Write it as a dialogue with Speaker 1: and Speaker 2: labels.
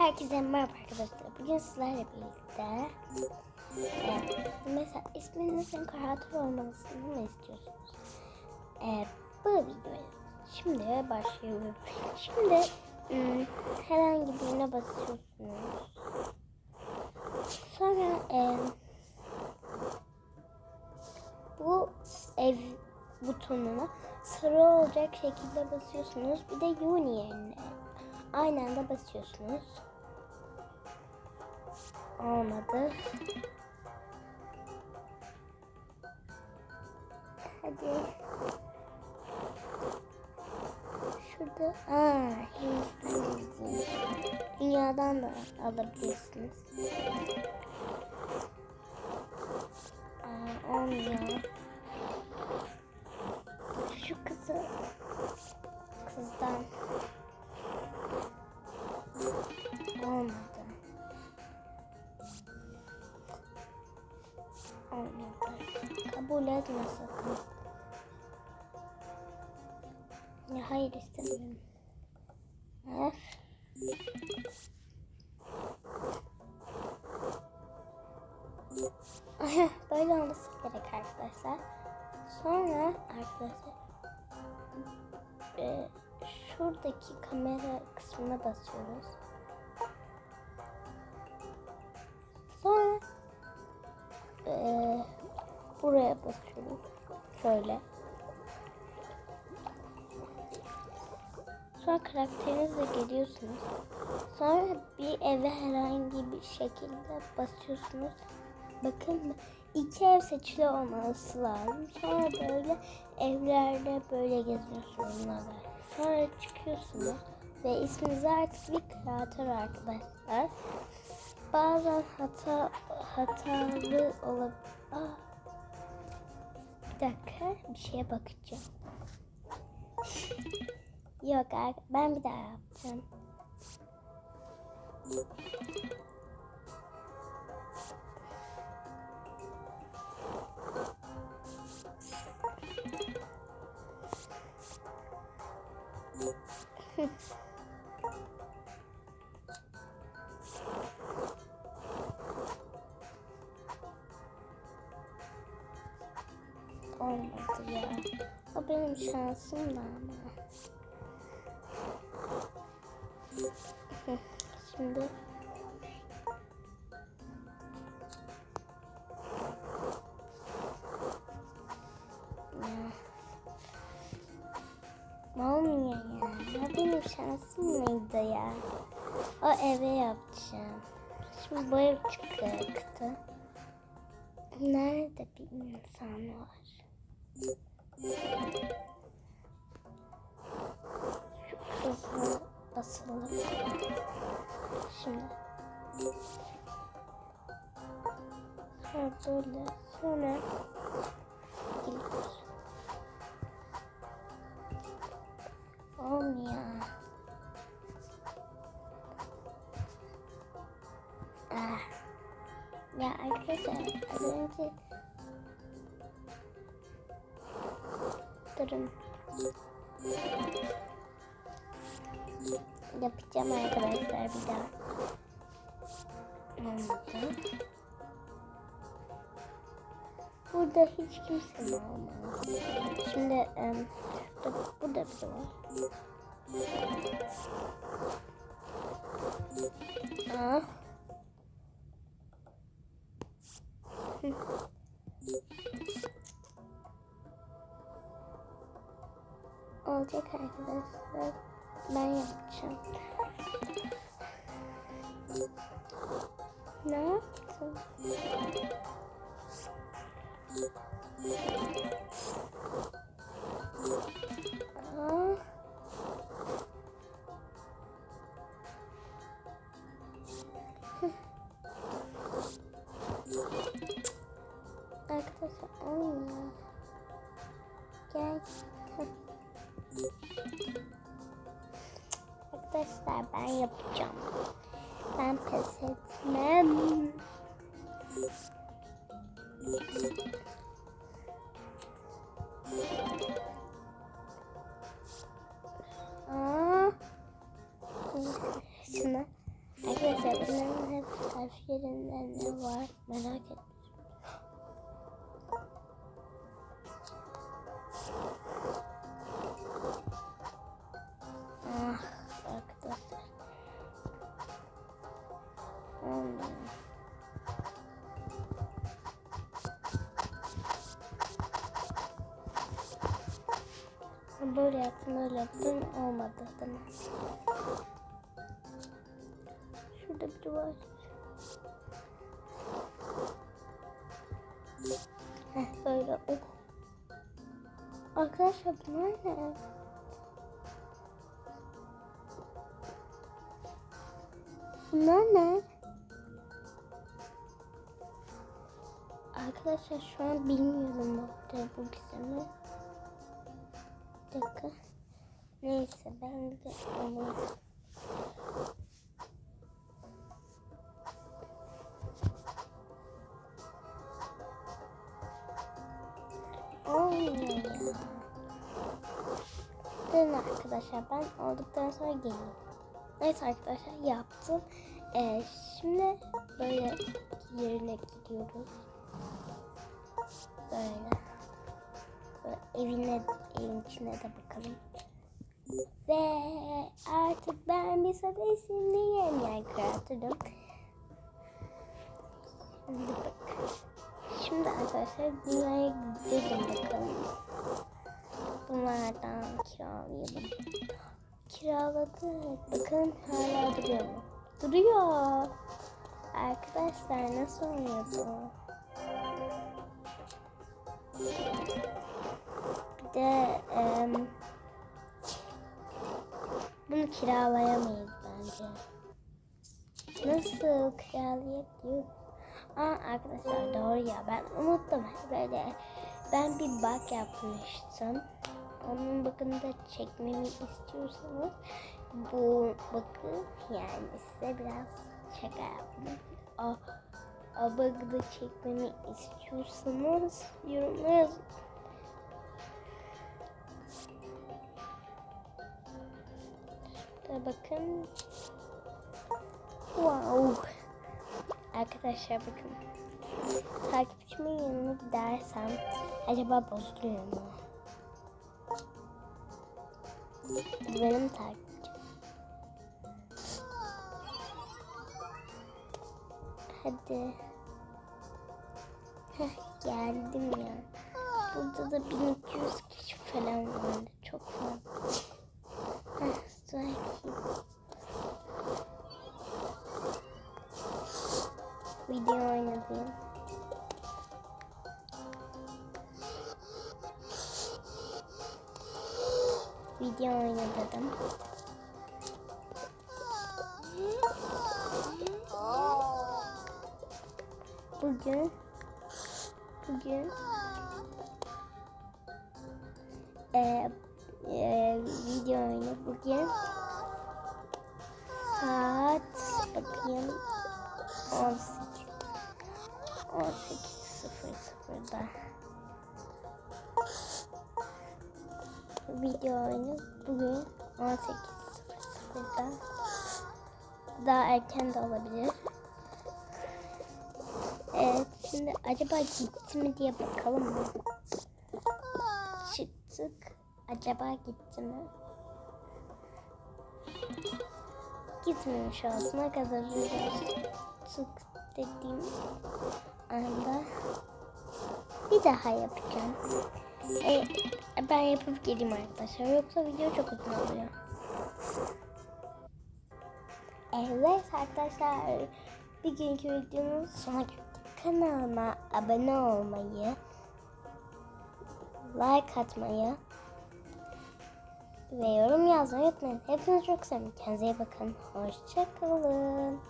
Speaker 1: Herkese merhaba arkadaşlar. Bugün sizlerle birlikte e, mesela isminizin karakter olmasını mı istiyorsunuz? E, bu videoya şimdi başlıyorum. Şimdi ım, herhangi birine basıyorsunuz. Sonra e, bu ev butonuna sarı olacak şekilde basıyorsunuz. Bir de uni yerine aynı anda basıyorsunuz. Olmadı. Hadi. Şurada. Aa, Hindistan. Dünyadan da alabilirsiniz. Aa, olmuyor. Şu kızı kızdan Kabul etme sakın. Ya hayır istemiyorum. Öf. Böyle olması gerek arkadaşlar. Sonra arkadaşlar e, şuradaki kamera kısmına basıyoruz. Sonra e, buraya basıyoruz. Şöyle. Sonra karakterinizle geliyorsunuz. Sonra bir eve herhangi bir şekilde basıyorsunuz. Bakın iki ev seçili olması lazım. Sonra böyle evlerde böyle geziyorsunuz. Sonra çıkıyorsunuz ve isminiz artık bir kreatör arkadaşlar. Bazen hata hatalı olabilir. Bir dakika bir şeye bakacağım. Yok ben bir daha yapacağım. şansım da ama. Şimdi. Olmuyor ya. Ya benim şansım mıydı ya? O eve yapacağım. Şimdi bu ev çıktı. Nerede bir insan var? Hızlı basalım. Şimdi. Sonra böyle. Sonra gidiyoruz. Olmuyor. Ah. Ya arkadaşlar az önce Yapacağım arkadaşlar bir daha. Olmadı. Burada hiç kimse olmaz. Şimdi em, şurada, burada biri var. Aa. Hı. Olacak arkadaşlar. Ben yapacağım. Ne yaptın? Yapacağım. Böyle yaptım böyle yaptım olmadı mi? Şurada biri var. Heh, böyle. Oh. Arkadaşlar bunlar ne? Bunlar ne? Arkadaşlar şu an bilmiyorum bu bu gizemi. Dakika. Neyse ben de onu Olmuyor arkadaşlar ben olduktan sonra geleyim. Neyse arkadaşlar yaptım. Ee, şimdi böyle yerine gidiyoruz. Böyle. Evine, evin içine de bakalım. Ve artık ben bir sada isimliyim yani kreatörüm. Şimdi bak. Şimdi arkadaşlar dünyaya gidelim bakalım. Bunlardan kiralayalım. Kiraladık. Bakın hala duruyor mu? Duruyor. Arkadaşlar nasıl oluyor bu? De em, bunu kiralayamayız bence. Nasıl kiralayabiliyoruz? Aa arkadaşlar doğru ya ben unuttum böyle ben bir bug yapmıştım. Onun bakın da çekmemi istiyorsanız bu bakın yani size biraz şaka yaptım. O, o bug'ı da çekmemi istiyorsanız yorumlara yazın. Şurada bakın. Wow. Arkadaşlar bakın. Takipçimin yanına gidersem acaba bozuluyor mu? Benim takipçim. Hadi. Heh, geldim ya. Burada da 1200 kişi falan vardı. Oynadım. Video oynadım. Bugün bugün e, e, video oyunu bugün saat bakayım 18 18.00'da video oyunu bugün 18.00'da daha erken de olabilir. Evet şimdi acaba gitti mi diye bakalım mı? Çıktık. Acaba gitti mi? Gitmemiş aslına kadar çık dediğim anda bir daha yapacağım. E, ben yapıp geleyim arkadaşlar. Yoksa video çok uzun oluyor. Evet arkadaşlar. Bir günkü videonun sonuna geldik. Kanalıma abone olmayı, like atmayı ve yorum yazmayı unutmayın. Hepinizi çok seviyorum. Kendinize iyi bakın. Hoşçakalın.